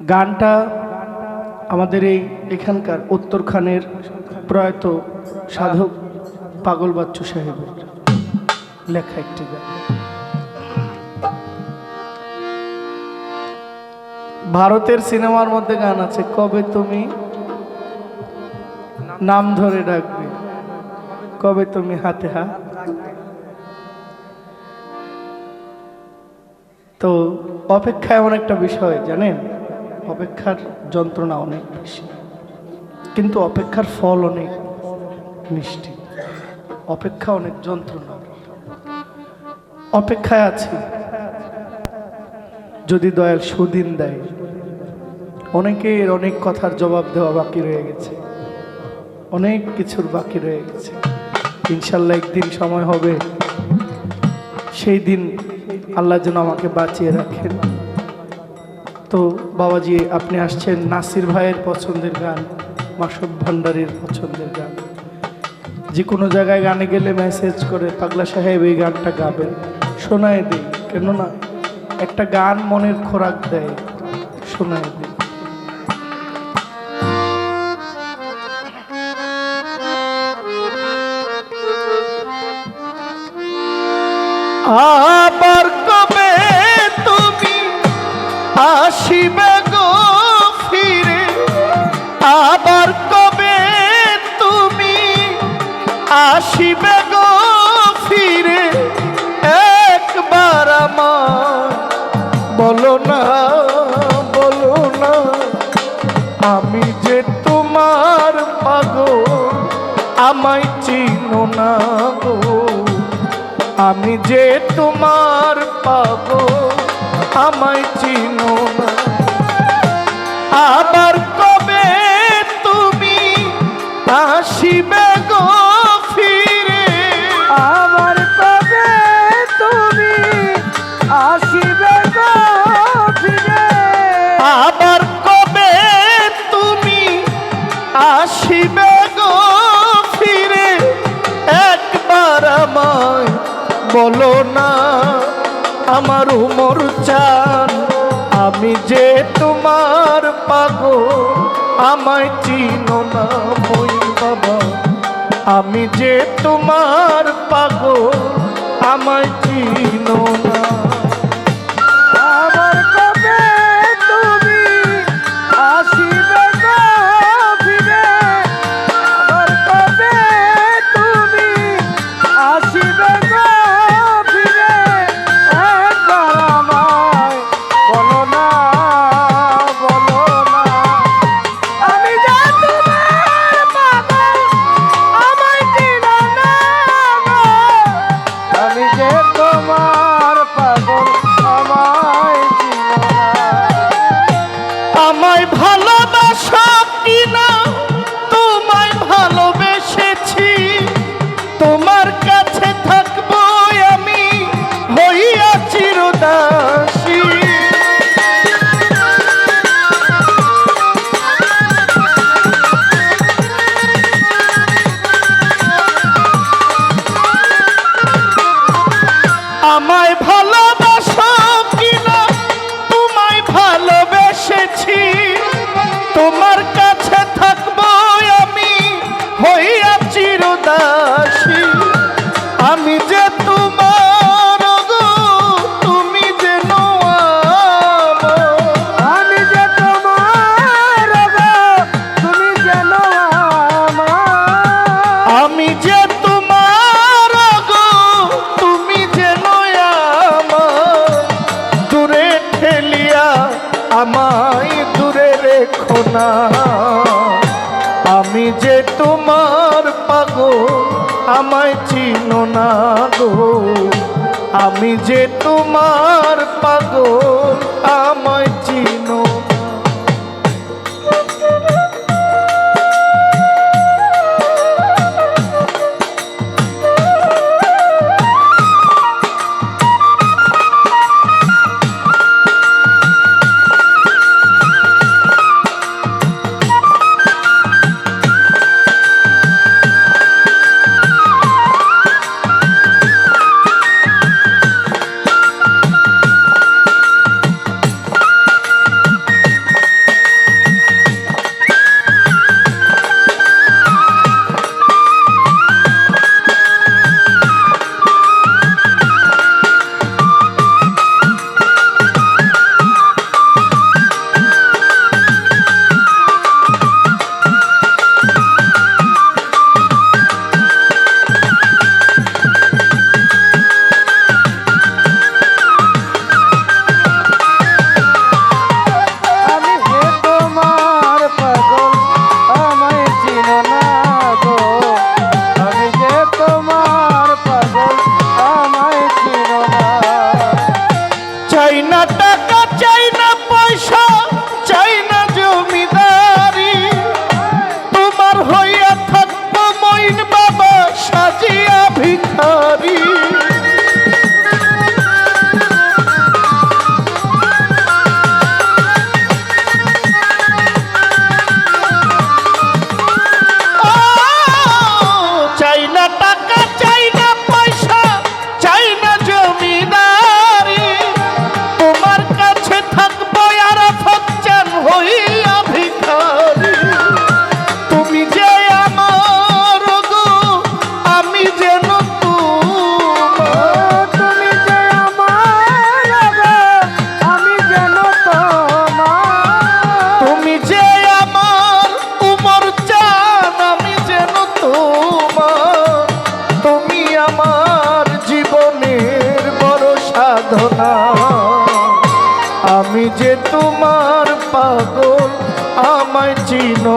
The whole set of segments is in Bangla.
গানটা আমাদের এই এখানকার উত্তরখানের প্রয়াত সাধক পাগল বাচ্চু সাহেবের লেখা একটি গান। ভারতের সিনেমার মধ্যে গান আছে, কবে তুমি নাম ধরে ডাকবে, কবে তুমি হাতে হা তো অপেক্ষা এমন একটা বিষয়, জানেন? অপেক্ষার যন্ত্রণা অনেক বেশি। কিন্তু অপেক্ষার ফল অনেক মিষ্টি। অপেক্ষা অনেক যন্ত্রণা অপেক্ষায় আছি। যদি দয়াল সুদিন দেয়। অনেকের অনেক কথার জবাব দেওয়া বাকি রয়ে গেছে। অনেক কিছুর বাকি রয়ে গেছে। ইনশাল্লাহ একদিন সময় হবে। সেই দিন আল্লাহ যেন আমাকে বাঁচিয়ে রাখেন। তো বাবাজি, আপনি আসছেন নাসির ভাইয়ের পছন্দের গান, মাসুদ ভান্ডারের পছন্দের গান। যে কোনো জায়গায় গানে গেলে মেসেজ করে, পাগলা সাহেব এই গানটা গাবেন। শোনায় দিই কেননা একটা গান মনের খোরাক দেয়। শোনায় দিই আবার আমায় চিনো না গো। আমি যে তোমার পাবো, আমায় চিনো না। আবার কবে তুমি আসিবে গো? চান আমি যে তোমার পাগো আমায় চিনো না মই বাবা। আমি যে তোমার পাগো আমায় চিনো না। তোমার পাগো আমায় চিনো না গো। আমি যে তোমার পাগো আমায় চিনো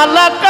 خلق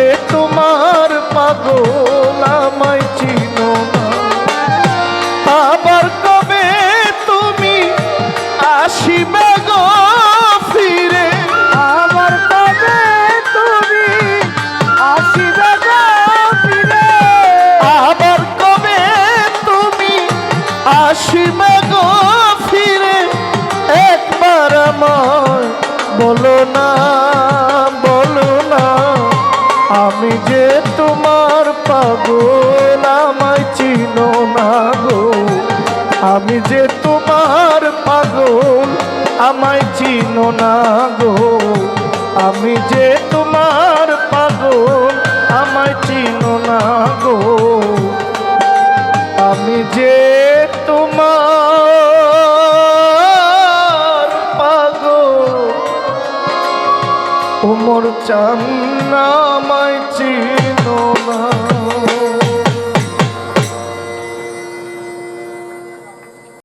আমি যে তোমার পাগল, আমায় চিনো না গো। আমি যে তোমার পাগল, আমায় চিনো না গো। আমি যে তোমার পাগল, আমায় চিনো না গো। আমি যে তোমার পাগল উমর চাঁদ